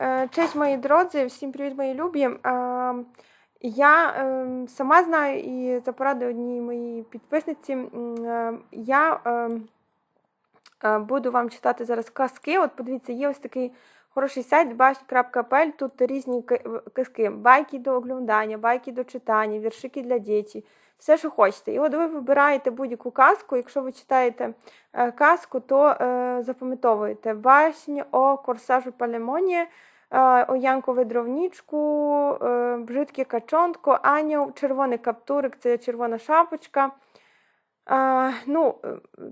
Е, Честь, мої друзі, всім привіт, мої любі. Я е, сама знаю і за поради однієї моїй підписниці, е, я буду вам читати зараз казки. От подивіться, є ось такий хороший сайт bash.pl, тут різні ки- казки, байки до оглядання, байки до читання, віршики для дітей, все, що хочете. І от ви вибираєте будь-яку казку. Якщо ви читаєте е, казку, то е, запам'ятовуєте башнь о корсажу Палемоні, е, о Янку Ведровнічку, е, Бжитке Качонтко, Аню, Червоний каптурик, це червона шапочка. Е, ну, е,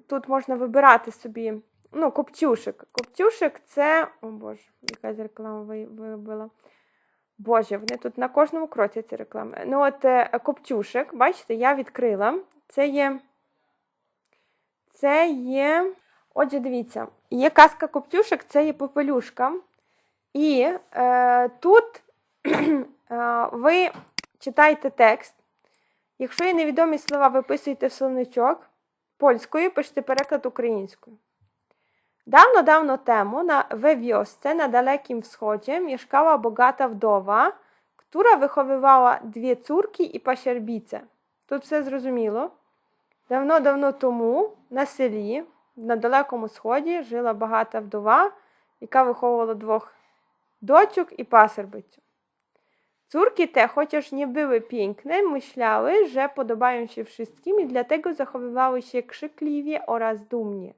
тут можна вибирати собі. Ну, Коптюшик. Коптюшик це. О Боже, якась реклама ви- вибила. Боже, вони тут на кожному кроці ці реклами. Ну, от е, Коптюшик, бачите, я відкрила. Це є. Це є. Отже, дивіться, є казка Коптюшик, це є попелюшка. І е, тут е, ви читаєте текст. Якщо є невідомі слова, виписуєте в словничок польською, пишете переклад українською. Dawno-dawno temu na, we wiosce na Dalekim Wschodzie mieszkała bogata wdowa, która wychowywała dwie córki i pasierbice. Тут все зрозуміло. Давно-давно тому на селі, на Далекому Сході, жила багата вдова, яка виховувала двох дочок i pasierbicю. Córki te, chociaż nie były piękne, myślały, że podobają się wszystkim i dlatego zachowywały się krzykliwie oraz dumnie.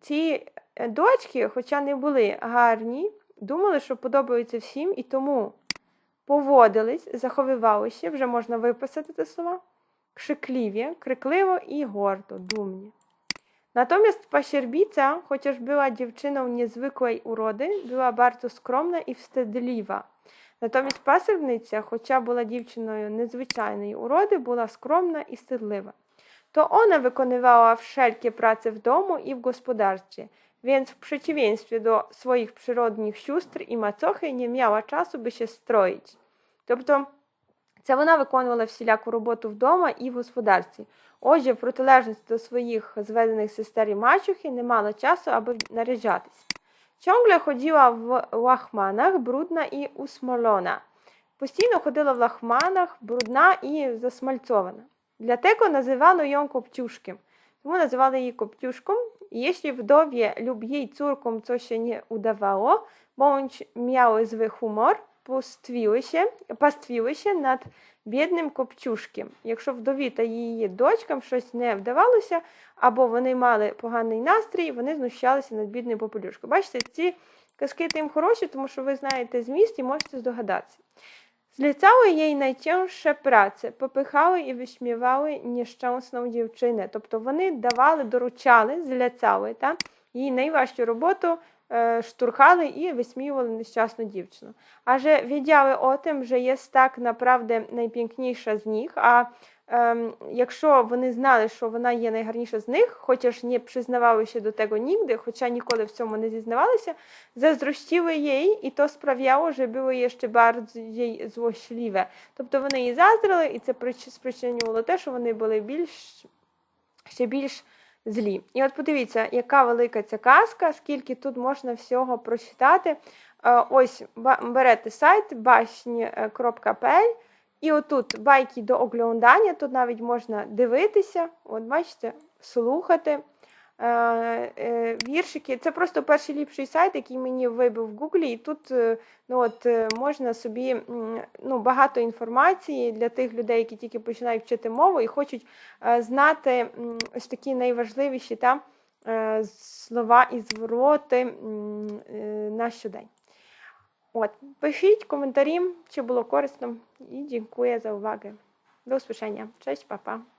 Ці е, дочки, хоча не були гарні, думали, що подобаються всім, і тому поводились, заховувалися, вже можна виписати ці слова, krzykliwie, крикливо і гордо, думні. Natomiast pasierbica, chociaż była dziewczyną niezwykłej urody, była bardzo skromna і wstydliwa. Натомість пасербниця, хоча була дівчиною незвичайної уроди, була скромна і стидлива. To ona wykonywała wszelkie prace w domu i w gospodarstwie, więc w przeciwieństwie do swoich przyrodnich і macochy nie miała часу, би się stroić. Тобто це вона виконувала всіляку роботу вдома і в господарстві. Отже, в протилежність до своїх зведених сестер і мачухи не мала часу, аби наряджатись. Ciągle chodziła w łachmanach, brudna і усмолона. Постійно ходила в лахманах, брудна і засмальцована. Для tego nazywano ją Kopciuszkiem. Тому називали її Коптюшком. І wdowie lub jej córkom coś się nie udawało, bądź miały zły humor, pustwiły się, pastwiły над бідним Коптюшком. Якщо вдові та її дочкам щось не вдавалося, або вони мали поганий настрій, вони знущалися над бідним попелюшком. Бачите, ці казки тим хороші, тому що ви знаєте зміст і можете здогадатися. Zlecały jej najcięższe prace, popychały і wyśmiewały nieszczęsną dziewczynę. Тобто вони давали, доручали, зляцали та, їй найважчу роботу, е, штурхали і висміювали нещасну дівчину. Адже wiedziały o tym, że jest tak naprawdę najpiękniejsza z nich, а ем, якщо вони знали, що вона є найгарніша з них, хоча ж не признавалися до того нігде, хоча ніколи в цьому не зізнавалися, zazdrościły jej і то sprawiało, że były jeszcze bardziej złośliwe. Тобто вони їй заздрили, і це спричинювало те, що вони були більш, ще більш злі. І от подивіться, яка велика ця казка, скільки тут можна всього прочитати. Е, Ось берете сайт башні.pl і отут байки до оглядання, тут навіть можна дивитися, от бачите, слухати. Е, е, Віршики, це просто перший ліпший сайт, який мені вибив в Гуглі, і тут е, ну, от, е, можна собі ну, багато інформації для тих людей, які тільки починають вчити мову і хочуть е, знати ось такі найважливіші та, слова і звороти на щодень. От, пишіть коментарі, чи було корисно, і дякую за увагу. До успішання. Честь, papa.